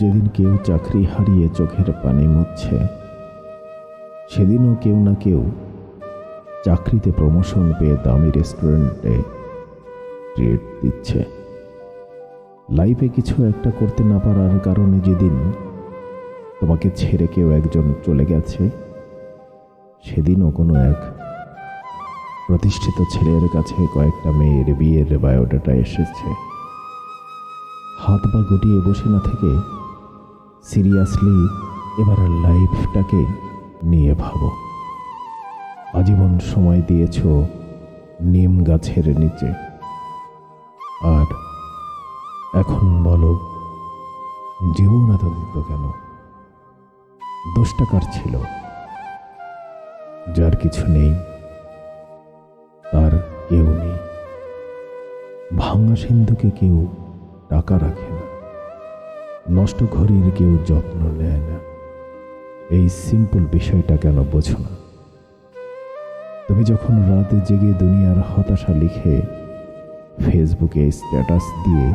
যেদিন কেউ চাকরি হারিয়ে চোখের পানি মুছছে, সেদিনও কেউ না কেউ চাকরিতে প্রমোশন পেয়ে দামি রেস্টুরেন্টে ট্রিট দিচ্ছে। লাইফে কিছু একটা করতে না পারার কারণে যেদিন তোমাকে ছেড়ে কেউ একজন চলে গেছে, সেদিনও কোনো এক প্রতিষ্ঠিত ছেলের কাছে কয়েকটা মেয়ের বিয়ের বায়োডাটা এসেছে। হাত বা গুটিয়ে বসে না থেকে সিরিয়াসলি এবার লাইফটাকে নিয়ে ভাবো। আজীবন সময় দিয়েছ নিম গাছের নিচে। আর এখন বলো, জীবন এত দিত কেন দোষটা কার ছিল? যার কিছু নেই, তার কেউ নেই। ভাঙা সিন্ধুকে কেউ টাকা রাখে না। নষ্ট ঘড়ির কেউ যত্ন নেয় না। এই সিম্পল বিষয়টা কেন বোঝো না? তুমি যখন রাতে জেগে দুনিয়ার হতাশা লিখে ফেসবুকে স্ট্যাটাস দিয়ে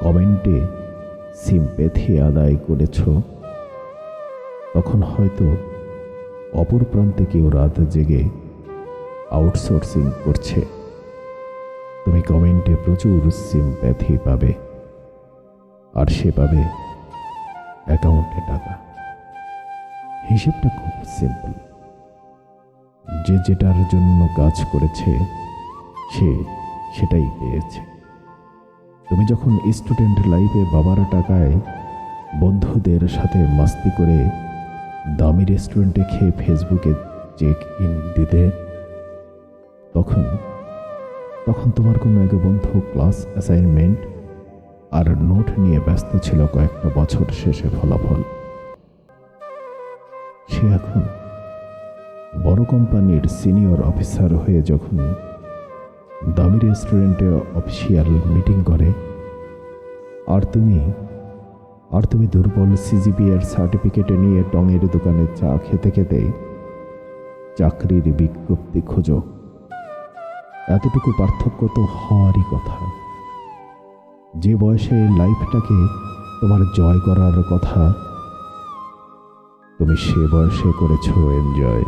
কমেন্টে সিম্পেথি আদায় করেছ, তখন হয়তো অপর প্রান্তে কেউ রাত জেগে আউটসোর্সিং করছে। তুমি কমেন্টে প্রচুর সিম্প্যাথি পাবে। আর সে পাবে অ্যাকাউন্টে টাকা। হিসেবটা খুব সিম্পল যে যেটার জন্য কাজ করেছে, সে সেটাই পেয়েছে। তুমি যখন স্টুডেন্ট লাইফে বাবার টাকায় বন্ধুদের সাথে মাস্তি করে দামি রেস্টুরেন্টে খেয়ে ফেসবুকে চেক ইন দিতে, তখন তখন তোমার কোনো এক বন্ধু ক্লাস অ্যাসাইনমেন্ট আর নোট নিয়ে ব্যস্ত ছিল কয়েকটা বছর শেষে ফলাফল। সে এখন বড় কোম্পানির সিনিয়র অফিসার হয়ে যখন দামি রেস্টুরেন্টে অফিসিয়াল মিটিং করে, আর তুমি আর তুমি দুর্বল সিজিপিএর সার্টিফিকেটে নিয়ে টঙের দোকানে চা খেতে খেতে চাকরির বিজ্ঞপ্তি খোঁজো। এতটুকু পার্থক্য তো হওয়ারই কথা। যে বয়সে লাইফটাকে তোমার জয় করার কথা তুমি সে বয়সে করেছ এনজয়।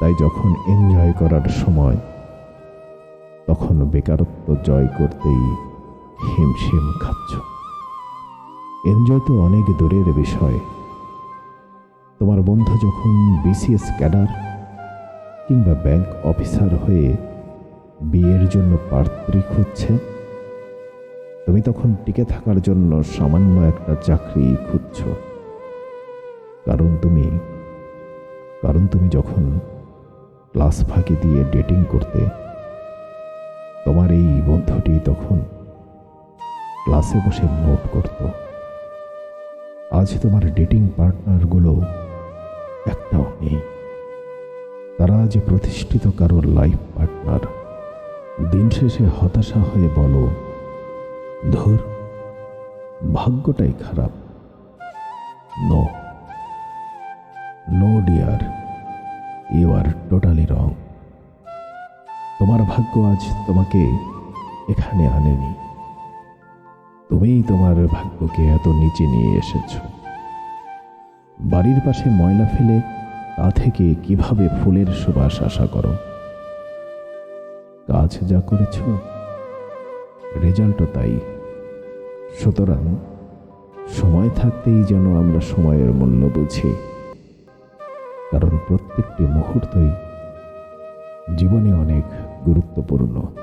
তাই যখন এনজয় করার সময়, তখন বেকারত্ব জয় করতেই হিমশিম খাচ্ছ। এনজয় তো অনেক দূরের বিষয়। তোমার বন্ধু যখন বিসিএস ক্যাডার কিংবা ব্যাংক অফিসার হয়ে বিয়ের জন্য পাত্রী খুঁজছে তুমি তখন টিকে থাকার জন্য সামান্য একটা চাকরি খুঁজছ। কারণ তুমি কারণ তুমি যখন ক্লাস ফাঁকি দিয়ে ডেটিং করতে, তোমার এই বন্ধুটি তখন ক্লাসে বসে নোট করত। আজ তোমার ডেটিং পার্টনারগুলো একটাও নেই। তারা আজ প্রতিষ্ঠিত কারোর লাইফ পার্টনার, দিন শেষে হতাশা হয়ে বলো ধর, ভাগ্যটাই খারাপ। No no dear, you are totally wrong. তোমার ভাগ্য আজ তোমাকে এখানে আনেনি। তুমিই তোমার ভাগ্যকে এত নিচে নিয়ে এসেছ। বাড়ির পাশে ময়লা ফেলে তা থেকে কীভাবে ফুলের সুবাস আশা করো? কাজ যা করেছ রেজাল্টও তাই। সুতরাং সময় থাকতেই যেন আমরা সময়ের মূল্য বুঝি। কারণ প্রত্যেকটি মুহূর্তই জীবনে অনেক গুরুত্বপূর্ণ।